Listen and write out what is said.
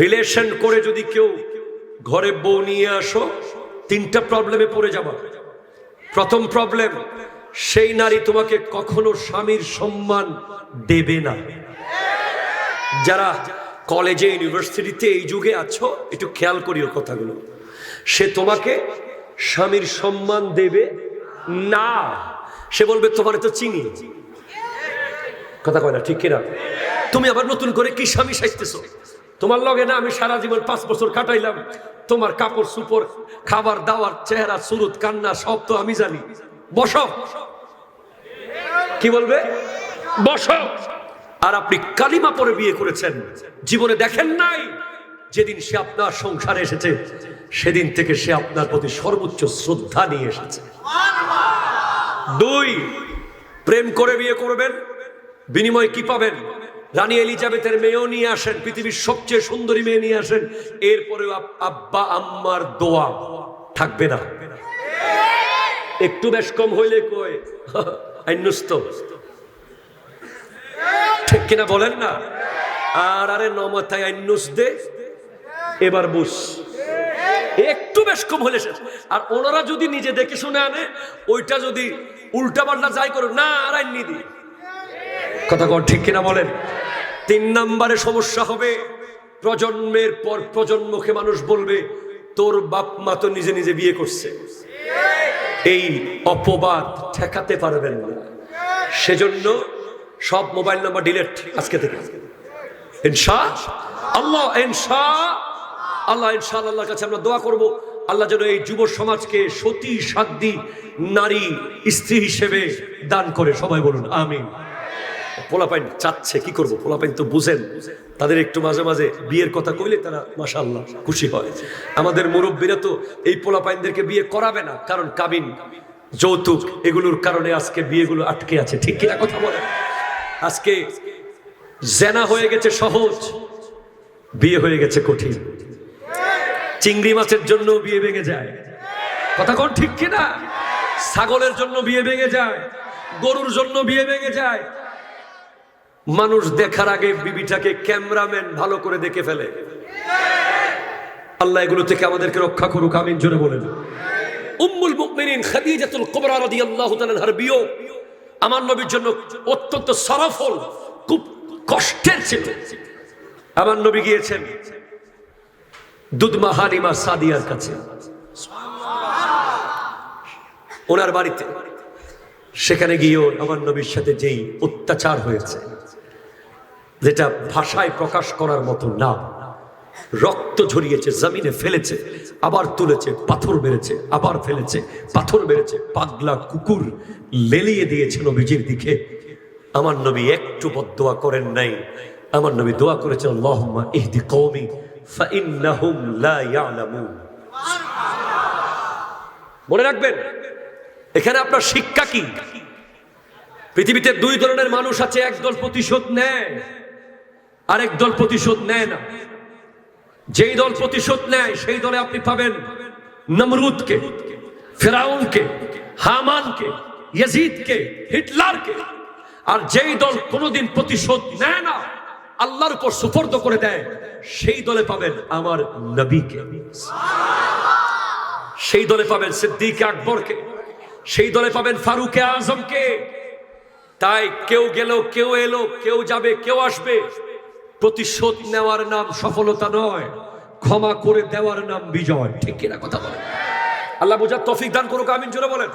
Relation করে যদি কেউ ঘরে বউ নিয়ে আসো, তিনটা প্রবলেমে পড়ে যাবা। প্রথম প্রবলেম, সেই নারী তোমাকে কখনো স্বামীর সম্মান দেবে না। যারা কলেজে, ইউনিভার্সিটিতে এই যুগে আছো, একটু খেয়াল করিও কথাগুলো। সে তোমাকে স্বামীর সম্মান দেবে না। সে বলবে, তোমার তো চিনি। কথা কয় না, ঠিক কিনা? তুমি আবার নতুন করে কি স্বামী সাজতেছো? তোমার লগে না আমি সারা জীবন পাঁচ বছর কাটাইলাম। তোমার কাপড় সুপর খাবার দাওয়ার চেহারা, সুরত, কান্না, সব তো আমি জানি। বস। কি বলবে? বস। আর আপনি কালিমা পরে বিয়ে করেছেন। জীবনে দেখেন নাই যেদিন সে আপনার সংসারে এসেছে, সেদিন থেকে সে আপনার প্রতি সর্বোচ্চ শ্রদ্ধা নিয়ে এসেছে। দুই, প্রেম করে বিয়ে করবেন, বিনিময়ে কি পাবেন? রানী এলিজাবেথের মেয়েও নিয়ে আসেন, পৃথিবীর সবচেয়ে সুন্দরী মেয়ে নিয়ে আসেন। এরপরেও আব্বা, আম্মার দোয়া থাকবে না। একটু বেশ কম হইলে আইনুস্ত ঠিক কিনা বলেন না? আর আরে নমতায় আইনুস দে। এবার বুস একটু বেশ কম হলে শেষ। আর ওনারা যদি নিজে দেখে শুনে আনে, ওইটা যদি উল্টা পাল্টা যাই করো, না, আর আইনি দি। কথা কর, ঠিক কিনা বলেন? তিন নম্বরে সমস্যা হবে, প্রজন্মের পর প্রজন্মকে মানুষ বলবে, তোর বাপ মা তো নিজে নিজে বিয়ে করছে। এই অপবাদ ঠেকাতে পারবেন না। সেজন্য সব মোবাইল নাম্বার ডিলেট আজকে থেকে। ইনশা আল্লাহ ইনশা আল্লাহ, ইনশা আল্লাহর কাছে আমরা দোয়া করব। আল্লাহ যেন এই যুব সমাজকে সতী সাধ্যী নারী স্ত্রী হিসেবে দান করে। সবাই বলুন, আমিন। পোলাপাইন চাচ্ছে, কি করব? পোলাপাইন তো বুঝেন। তাদের একটু মাঝে মাঝে বিয়ের কথা কইলে তারা মাশাআল্লাহ খুশি হয়। আমাদের মুরব্বীরা তো এই পোলাপাইনদেরকে বিয়ে করাবে না, কারণ কাবিন, যৌতুক এগুলোর কারণে আজকে বিয়েগুলো আটকে আছে, ঠিক কিনা কথা বলে আজকে জেনা হয়ে গেছে সহজ, বিয়ে হয়ে গেছে কঠিন। চিংড়ি মাছের জন্য বিয়ে ভেঙে যায়। কথা কোন ঠিক কিনা? ছাগলের জন্য বিয়ে ভেঙে যায়। গরুর জন্য বিয়ে ভেঙে যায়। মানুষ দেখার আগে বিবিটাকে ক্যামেরাম্যান ভালো করে দেখে ফেলে। আল্লাহ এগুলো থেকে আমাদেরকে রক্ষা করুক, আমিন, জোরে বলেন। উম্মুল মুমিনিন খাদিজাতুল কুবরা রাদিয়াল্লাহু তাআলার বিয়োগ আমার নবীর জন্য অত্যন্ত সরফল, খুব কষ্টের ছিল। আমার নবী গিয়েছেন দুধমা হালিমা সাদিয়ার কাছে। ওনার বাড়িতে। সেখানে গিয়েও আমার নবীর সাথে যেই অত্যাচার হয়েছে যেটা ভাষায় প্রকাশ করার মতো না। রক্ত ঝরিয়েছে, জমিনে ফেলেছে, আবার তুলেছে, পাথর মেরেছে, আবার ফেলেছে, পাথর মেরেছে, পাগলা কুকুর লেলিয়ে দিয়েছে নবীজির দিকে। আমার নবী একটু বদোয়া করেন নাই। আমার নবী দোয়া করেছেন, আল্লাহুম্মা ইহদি কওমি মনে রাখবেন, এখানে আপনার শিক্ষা কি? পৃথিবীতে দুই ধরনের মানুষ আছে, একদল প্রতিশোধ নেয় আরেক দল প্রতিশোধ নেয় না। যেই দল প্রতিশোধ নেয়, সেই দলে আপনি পাবেন নমরুদকে, ফেরাউনকে, হামানকে, ইয়াজিদকে, হিটলারকে। আর যেই দল কোনোদিন প্রতিশোধ নেয় না, আল্লাহর উপর সুপর্দ করে দেয়, সেই দলে পাবেন আমার নবীকে। সেই দলে পাবেন সিদ্দিক আকবরকে। সেই দলে পাবেন ফারুকে আজমকে। তাই কেউ গেল, কেউ এলো, কেউ যাবে, কেউ আসবে। প্রতিশোধ নেওয়ার নাম সফলতা নয়, ক্ষমা করে দেওয়ার নাম বিজয়। ঠিক কিনা কথা বলেন? আল্লাহ বোঝার তফিক দান করুক, আমিন, জোরে বলেন।